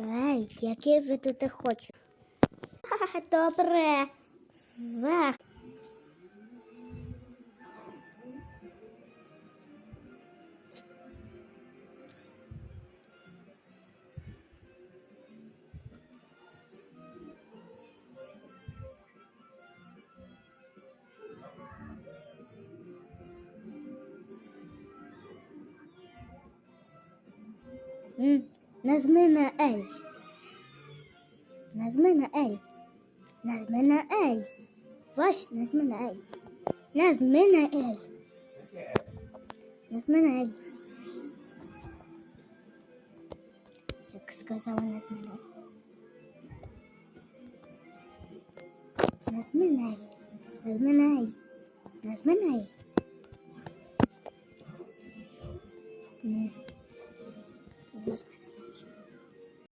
Ей, який ви тут хочете? Добре. Вверх. М, Нажми на L. Нажми на L. Нажми на L. Вась, нажми на L. Нажми на L. Нажми на L. Як сказала, нажми на L. Нажми на L. Нажми на L. Нажми на L. М. Нажми на